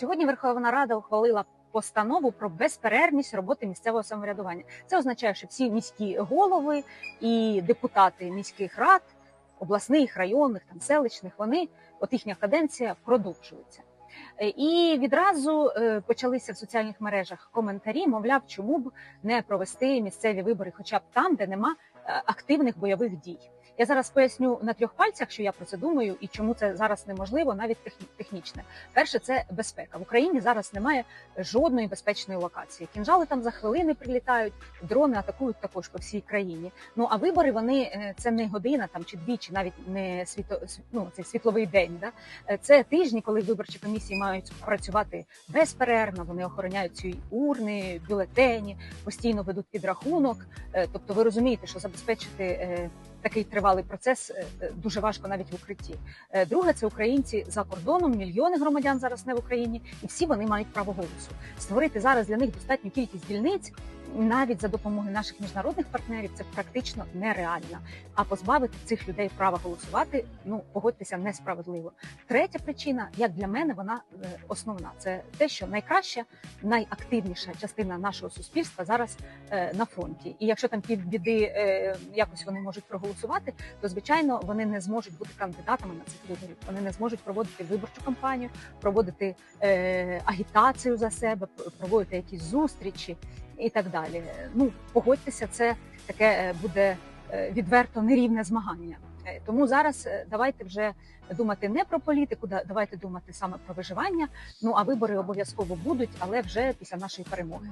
Сьогодні Верховна Рада ухвалила постанову про безперервність роботи місцевого самоврядування. Це означає, що всі міські голови і депутати міських рад, обласних, районних, там селищних, вони от їхня каденція продовжується. Е, І відразу е, почалися в соціальних мережах коментарі, мовляв, чому б не провести місцеві вибори, хоча б там, де нема е, активних бойових дій. Я зараз поясню на трьох пальцях, що я про це думаю, і чому це зараз неможливо, навіть техні- технічне. Перше, це безпека. В Україні зараз немає жодної безпечної локації. Кінжали там за хвилини прилітають, дрони атакують також по всій країні. Ну а вибори вони е, це не година там чи дві, чи навіть не світо ну, цей світловий день. Да? Е, Це тижні, коли виборчі комісії мають працювати безперервно. Вони охороняють ці урни, бюлетені, постійно ведуть підрахунок. Е, Тобто, ви розумієте, що забезпечити. Такий тривалий процес е, е, дуже важко навіть в укритті. Е, Друге, це українці за кордоном, мільйони громадян зараз не в Україні, і всі вони мають право голосу. Створити зараз для них достатню кількість дільниць, навіть за допомогою наших міжнародних партнерів, це практично нереально. А позбавити цих людей права голосувати, ну погодьтеся, несправедливо. Третя причина, як для мене, вона е, основна. Це те, що найкраща, найактивніша частина нашого суспільства зараз е, на фронті. І якщо там півбіди е, якось вони можуть проголосувати, то звичайно вони не зможуть бути кандидатами на цих виборів. Вони не зможуть проводити виборчу кампанію, проводити агітацію за себе, проводити якісь зустрічі і так далі. Ну погодьтеся, це таке е, буде е, відверто нерівне змагання. Е, Тому зараз давайте вже думати не про політику, да- давайте думати саме про виживання. Ну а вибори обов'язково будуть, але вже після нашої перемоги.